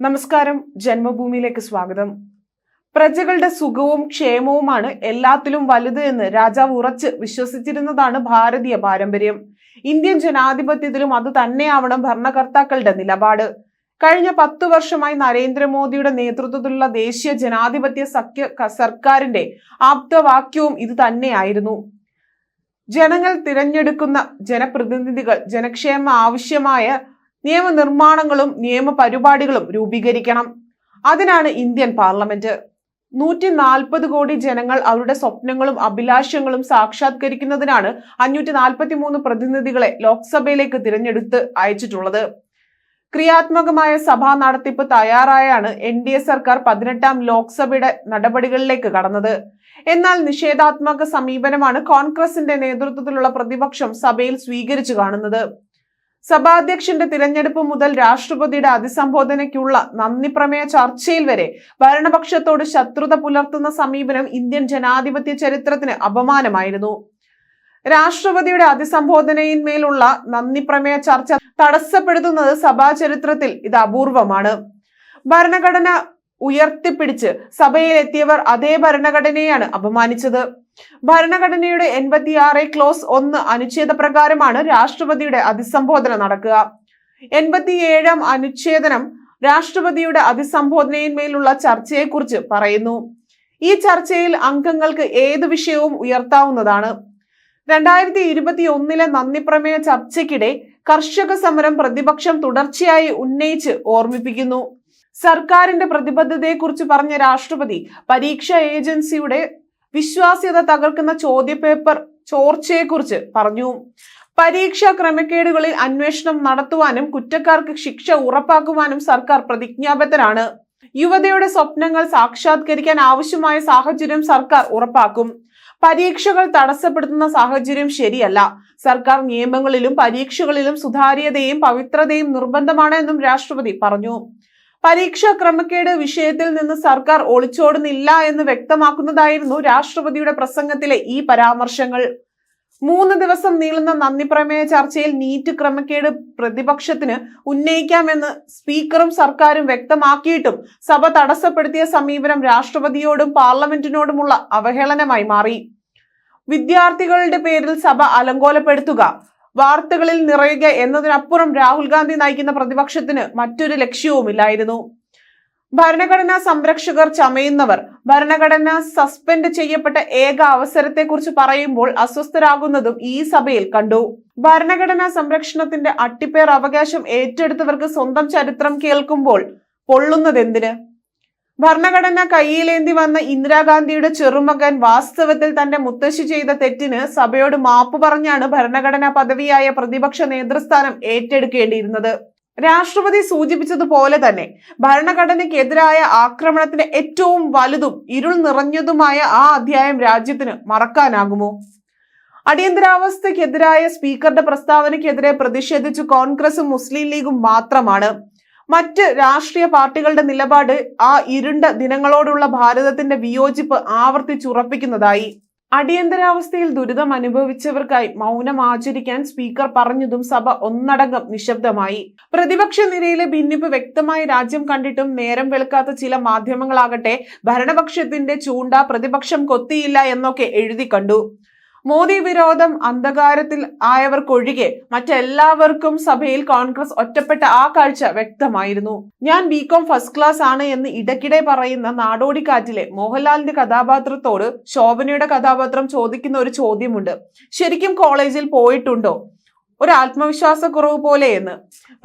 നമസ്കാരം. ജന്മഭൂമിയിലേക്ക് സ്വാഗതം. പ്രജകളുടെ സുഖവും ക്ഷേമവുമാണ് എല്ലാത്തിലും വലുത് എന്ന് രാജാവ് ഉറച്ച് വിശ്വസിച്ചിരുന്നതാണ് ഭാരതീയ പാരമ്പര്യം. ഇന്ത്യൻ ജനാധിപത്യത്തിലും അത് തന്നെയാവണം ഭരണകർത്താക്കളുടെ നിലപാട്. കഴിഞ്ഞ പത്തു വർഷമായി നരേന്ദ്രമോദിയുടെ നേതൃത്വത്തിലുള്ള ദേശീയ ജനാധിപത്യ സഖ്യ സർക്കാരിന്റെ ആപ്തവാക്യവും ഇത് തന്നെയായിരുന്നു. ജനങ്ങൾ തിരഞ്ഞെടുക്കുന്ന ജനപ്രതിനിധികൾ ജനക്ഷേമ ആവശ്യമായ നിയമനിർമ്മാണങ്ങളും നിയമപരിപാടികളും രൂപീകരിക്കണം. അതിനാണ് ഇന്ത്യൻ പാർലമെന്റ്. നൂറ്റി നാൽപ്പത് കോടി ജനങ്ങൾ അവരുടെ സ്വപ്നങ്ങളും അഭിലാഷങ്ങളും സാക്ഷാത്കരിക്കുന്നതിനാണ് അഞ്ഞൂറ്റി നാൽപ്പത്തി മൂന്ന് പ്രതിനിധികളെ ലോക്സഭയിലേക്ക് തിരഞ്ഞെടുത്ത് അയച്ചിട്ടുള്ളത്. ക്രിയാത്മകമായ സഭാ നടത്തിപ്പ് തയ്യാറായാണ് എൻ ഡി എ സർക്കാർ പതിനെട്ടാം ലോക്സഭയുടെ നടപടികളിലേക്ക് കടന്നത്. എന്നാൽ നിഷേധാത്മക സമീപനമാണ് കോൺഗ്രസിന്റെ നേതൃത്വത്തിലുള്ള പ്രതിപക്ഷം സഭയിൽ സ്വീകരിച്ചു കാണുന്നത്. സഭാധ്യക്ഷന്റെ തിരഞ്ഞെടുപ്പ് മുതൽ രാഷ്ട്രപതിയുടെ അതിസംബോധനയ്ക്കുള്ള നന്ദി പ്രമേയ ചർച്ചയിൽ വരെ ഭരണപക്ഷത്തോട് ശത്രുത പുലർത്തുന്ന സമീപനം ഇന്ത്യൻ ജനാധിപത്യ ചരിത്രത്തിന് അപമാനമായിരുന്നു. രാഷ്ട്രപതിയുടെ അതിസംബോധനയിന്മേലുള്ള നന്ദി പ്രമേയ ചർച്ച തടസ്സപ്പെടുത്തുന്നത് സഭാ ചരിത്രത്തിൽ ഇത് അപൂർവമാണ്. ഭരണഘടന ഉയർത്തിപ്പിടിച്ച് സഭയിൽ എത്തിയവർ അതേ ഭരണഘടനയാണ് അപമാനിച്ചത്. ഭരണഘടനയുടെ എൺപത്തിയാറ് ക്ലോസ് ഒന്ന് അനുച്ഛേദ പ്രകാരമാണ് രാഷ്ട്രപതിയുടെ അഭിസംബോധന നടക്കുക. എൺപത്തിയേഴാം അനുച്ഛേദനം രാഷ്ട്രപതിയുടെ അഭിസംബോധനയിന്മേലുള്ള ചർച്ചയെക്കുറിച്ച് പറയുന്നു. ഈ ചർച്ചയിൽ അംഗങ്ങൾക്ക് ഏത് വിഷയവും ഉയർത്താവുന്നതാണ്. രണ്ടായിരത്തി ഇരുപത്തി ഒന്നിലെ നന്ദി പ്രമേയ ചർച്ചയ്ക്കിടെ കർഷക സമരം പ്രതിപക്ഷം തുടർച്ചയായി ഉന്നയിച്ച് ഓർമ്മിപ്പിക്കുന്നു. സർക്കാരിന്റെ പ്രതിബദ്ധതയെക്കുറിച്ച് പറഞ്ഞ രാഷ്ട്രപതി പരീക്ഷാ ഏജൻസിയുടെ വിശ്വാസ്യത തകർക്കുന്ന ചോദ്യപേപ്പർ ചോർച്ചയെക്കുറിച്ച് പറഞ്ഞു. പരീക്ഷാ ക്രമക്കേടുകളിൽ അന്വേഷണം നടത്തുവാനും കുറ്റക്കാർക്ക് ശിക്ഷ ഉറപ്പാക്കുവാനും സർക്കാർ പ്രതിജ്ഞാബദ്ധരാണ്. യുവതയുടെ സ്വപ്നങ്ങൾ സാക്ഷാത്കരിക്കാൻ ആവശ്യമായ സാഹചര്യം സർക്കാർ ഉറപ്പാക്കും. പരീക്ഷകൾ തടസ്സപ്പെടുത്തുന്ന സാഹചര്യം ശരിയല്ല. സർക്കാർ നിയമങ്ങളിലും പരീക്ഷകളിലും സുതാര്യതയും പവിത്രതയും നിർബന്ധമാണ് എന്നും രാഷ്ട്രപതി പറഞ്ഞു. പരീക്ഷാ ക്രമക്കേട് വിഷയത്തിൽ നിന്ന് സർക്കാർ ഒളിച്ചോടുന്നില്ല എന്ന് വ്യക്തമാക്കുന്നതായിരുന്നു രാഷ്ട്രപതിയുടെ പ്രസംഗത്തിലെ ഈ പരാമർശങ്ങൾ. മൂന്ന് ദിവസം നീളുന്ന നന്ദി പ്രമേയ ചർച്ചയിൽ നീറ്റ് ക്രമക്കേട് പ്രതിപക്ഷത്തിന് ഉന്നയിക്കാമെന്ന് സ്പീക്കറും സർക്കാരും വ്യക്തമാക്കിയിട്ടും സഭ തടസ്സപ്പെടുത്തിയ സമീപനം രാഷ്ട്രപതിയോടും പാർലമെന്റിനോടുമുള്ള അവഹേളനമായി മാറി. വിദ്യാർത്ഥികളുടെ പേരിൽ സഭ അലങ്കോലപ്പെടുത്തുക വാർത്തകളിൽ നിറയുക എന്നതിനപ്പുറം രാഹുൽ ഗാന്ധി നയിക്കുന്ന പ്രതിപക്ഷത്തിന് മറ്റൊരു ലക്ഷ്യവുമില്ലായിരുന്നു. ഭരണഘടനാ സംരക്ഷകർ ചമയുന്നവർ ഭരണഘടന സസ്പെൻഡ് ചെയ്യപ്പെട്ട ഏക അവസരത്തെക്കുറിച്ച് പറയുമ്പോൾ അസ്വസ്ഥരാകുന്നതും ഈ സഭയിൽ കണ്ടു. ഭരണഘടനാ സംരക്ഷണത്തിന്റെ അട്ടിപ്പേർ അവകാശം ഏറ്റെടുത്തവർക്ക് സ്വന്തം ചരിത്രം കേൾക്കുമ്പോൾ പൊള്ളുന്നത് പൊള്ളുന്നതെന്തിന്? ഭരണഘടന കയ്യിലേന്തി വന്ന ഇന്ദിരാഗാന്ധിയുടെ ചെറുമകൻ വാസ്തവത്തിൽ തന്റെ മുത്തശ്ശി ചെയ്ത തെറ്റിന് സഭയോട് മാപ്പ് പറഞ്ഞാണ് ഭരണഘടനാ പദവിയായ പ്രതിപക്ഷ നേതൃസ്ഥാനം ഏറ്റെടുക്കേണ്ടിയിരുന്നത്. രാഷ്ട്രപതി സൂചിപ്പിച്ചതുപോലെ തന്നെ ഭരണഘടനയ്ക്കെതിരായ ആക്രമണത്തിന്റെ ഏറ്റവും വലുതും ഇരുൾ നിറഞ്ഞതുമായ ആ അധ്യായം രാജ്യത്തിന് മറക്കാനാകുമോ? അടിയന്തരാവസ്ഥയ്ക്കെതിരായ സ്പീക്കറുടെ പ്രസ്താവനയ്ക്കെതിരെ പ്രതിഷേധിച്ച് കോൺഗ്രസും മുസ്ലിം ലീഗും മാത്രമാണ്. മറ്റ് രാഷ്ട്രീയ പാർട്ടികളുടെ നിലപാട് ആ ഇരുണ്ട ദിനങ്ങളോടുള്ള ഭാരതത്തിന്റെ വിയോജിപ്പ് ആവർത്തിച്ചുറപ്പിക്കുന്നതായി. അടിയന്തരാവസ്ഥയിൽ ദുരിതം അനുഭവിച്ചവർക്കായി മൗനം ആചരിക്കാൻ സ്പീക്കർ പറഞ്ഞതും സഭ ഒന്നടങ്കം നിശബ്ദമായി. പ്രതിപക്ഷ നിരയിലെ ഭിന്നിപ്പ് വ്യക്തമായി രാജ്യം കണ്ടിട്ടും നേരം വെളുക്കാത്ത ചില മാധ്യമങ്ങളാകട്ടെ ഭരണപക്ഷത്തിന്റെ ചൂണ്ട പ്രതിപക്ഷം കൊത്തിയില്ല എന്നൊക്കെ എഴുതി കണ്ടു. മോദി വിരോധം അന്ധകാരത്തിൽ ആയവർക്കൊഴികെ മറ്റെല്ലാവർക്കും സഭയിൽ കോൺഗ്രസ് ഒറ്റപ്പെട്ട ആ കാഴ്ച വ്യക്തമായിരുന്നു. ഞാൻ ബികോം ഫസ്റ്റ് ക്ലാസ് ആണ് എന്ന് ഇടയ്ക്കിടെ പറയുന്ന നാടോടിക്കാറ്റിലെ മോഹൻലാലിന്റെ കഥാപാത്രത്തോട് ശോഭനയുടെ കഥാപാത്രം ചോദിക്കുന്ന ഒരു ചോദ്യമുണ്ട്. ശരിക്കും കോളേജിൽ പോയിട്ടുണ്ടോ? ഒരു ആത്മവിശ്വാസക്കുറവ് പോലെയെന്ന്.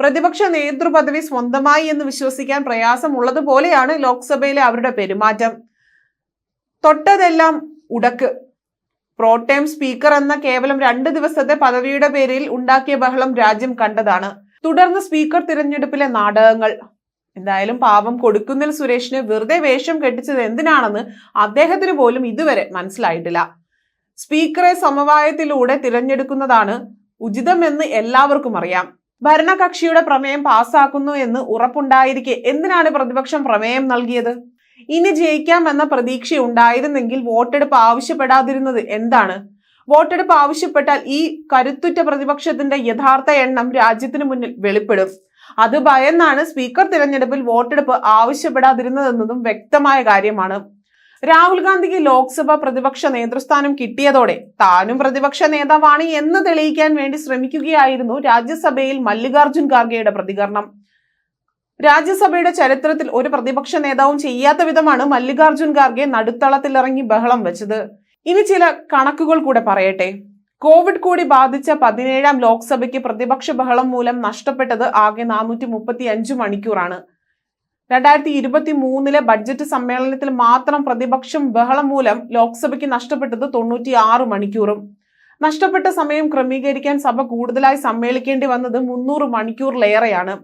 പ്രതിപക്ഷ നേതൃപദവി സ്വന്തമായി എന്ന് വിശ്വസിക്കാൻ പ്രയാസമുള്ളതുപോലെയാണ് ലോക്സഭയിലെ അവരുടെ പെരുമാറ്റം. തൊട്ടതെല്ലാം ഉടക്ക്. പ്രോട്ടേം സ്പീക്കർ എന്ന കേവലം രണ്ട് ദിവസത്തെ പദവിയുടെ പേരിൽ ഉണ്ടാക്കിയ ബഹളം രാജ്യം കണ്ടതാണ്. തുടർന്ന് സ്പീക്കർ തിരഞ്ഞെടുപ്പിലെ നാടകങ്ങൾ. എന്തായാലും പാവം കൊടുക്കുന്നിൽ സുരേഷിന് വെറുതെ വേഷം കെട്ടിച്ചത് എന്തിനാണെന്ന് അദ്ദേഹത്തിന് പോലും ഇതുവരെ മനസ്സിലായിട്ടില്ല. സ്പീക്കറെ സമവായത്തിലൂടെ തിരഞ്ഞെടുക്കുന്നതാണ് ഉചിതമെന്ന് എല്ലാവർക്കും അറിയാം. ഭരണകക്ഷിയുടെ പ്രമേയം പാസ്സാക്കുന്നു എന്ന് ഉറപ്പുണ്ടായിരിക്കെ എന്തിനാണ് പ്രതിപക്ഷം പ്രമേയം നൽകിയത്? ഇനി ജയിക്കാം എന്ന പ്രതീക്ഷ ഉണ്ടായിരുന്നെങ്കിൽ വോട്ടെടുപ്പ് ആവശ്യപ്പെടാതിരുന്നത് എന്താണ്? വോട്ടെടുപ്പ് ആവശ്യപ്പെട്ടാൽ ഈ കരുത്തുറ്റ പ്രതിപക്ഷത്തിന്റെ യഥാർത്ഥ എണ്ണം രാജ്യത്തിന് മുന്നിൽ വെളിപ്പെടും. അത് ഭയന്നാണ് സ്പീക്കർ തിരഞ്ഞെടുപ്പിൽ വോട്ടെടുപ്പ് ആവശ്യപ്പെടാതിരുന്നതെന്നതും വ്യക്തമായ കാര്യമാണ്. രാഹുൽ ഗാന്ധിക്ക് ലോക്സഭ പ്രതിപക്ഷ നേതൃസ്ഥാനം കിട്ടിയതോടെ താനും പ്രതിപക്ഷ നേതാവാണ് എന്ന് തെളിയിക്കാൻ വേണ്ടി ശ്രമിക്കുകയായിരുന്നു രാജ്യസഭയിൽ മല്ലികാർജുൻ ഖാർഗെയുടെ പ്രതികരണം. രാജ്യസഭയുടെ ചരിത്രത്തിൽ ഒരു പ്രതിപക്ഷ നേതാവും ചെയ്യാത്ത വിധമാണ് മല്ലികാർജുൻ ഖാർഗെ നടുത്തളത്തിലിറങ്ങി ബഹളം വെച്ചത്. ഇനി ചില കണക്കുകൾ കൂടെ പറയട്ടെ. കോവിഡ് കൂടി ബാധിച്ച പതിനേഴാം ലോക്സഭയ്ക്ക് പ്രതിപക്ഷ ബഹളം മൂലം നഷ്ടപ്പെട്ടത് ആകെ നാനൂറ്റി മുപ്പത്തി അഞ്ച് മണിക്കൂറാണ്. രണ്ടായിരത്തി ഇരുപത്തി മൂന്നിലെ ബഡ്ജറ്റ് സമ്മേളനത്തിൽ മാത്രം പ്രതിപക്ഷം ബഹളം മൂലം ലോക്സഭയ്ക്ക് നഷ്ടപ്പെട്ടത് തൊണ്ണൂറ്റി ആറ് മണിക്കൂറും. നഷ്ടപ്പെട്ട സമയം ക്രമീകരിക്കാൻ സഭ കൂടുതലായി സമ്മേളിക്കേണ്ടി വന്നത് മുന്നൂറ് മണിക്കൂറിലേറെയാണ്.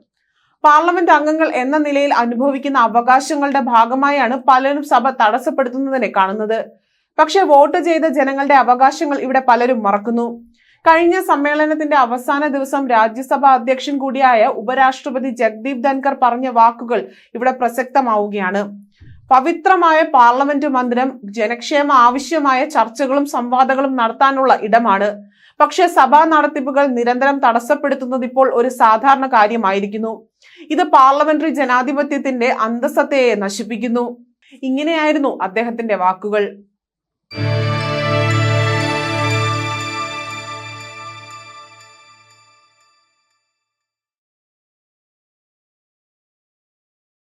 പാർലമെന്റ് അംഗങ്ങൾ എന്ന നിലയിൽ അനുഭവിക്കുന്ന അവകാശങ്ങളുടെ ഭാഗമായാണ് പലരും സഭ തടസ്സപ്പെടുത്തുന്നതിനെ കാണുന്നത്. പക്ഷെ വോട്ട് ചെയ്ത ജനങ്ങളുടെ അവകാശങ്ങൾ ഇവിടെ പലരും മറക്കുന്നു. കഴിഞ്ഞ സമ്മേളനത്തിന്റെ അവസാന ദിവസം രാജ്യസഭാ അധ്യക്ഷൻ കൂടിയായ ഉപരാഷ്ട്രപതി ജഗ്ദീപ് ധൻകർ പറഞ്ഞ വാക്കുകൾ ഇവിടെ പ്രസക്തമാവുകയാണ്. പവിത്രമായ പാർലമെന്റ് മന്ദിരം ജനക്ഷേമ ആവശ്യമായ ചർച്ചകളും സംവാദങ്ങളും നടത്താനുള്ള ഇടമാണ്. പക്ഷെ സഭാ നടത്തിപ്പുകൾ നിരന്തരം തടസ്സപ്പെടുത്തുന്നത് ഇപ്പോൾ ഒരു സാധാരണ കാര്യമായിരിക്കുന്നു. ഇത് പാർലമെന്ററി ജനാധിപത്യത്തിന്റെ അന്തസ്സത്തെ നശിപ്പിക്കുന്നു. ഇങ്ങനെയായിരുന്നു അദ്ദേഹത്തിന്റെ വാക്കുകൾ.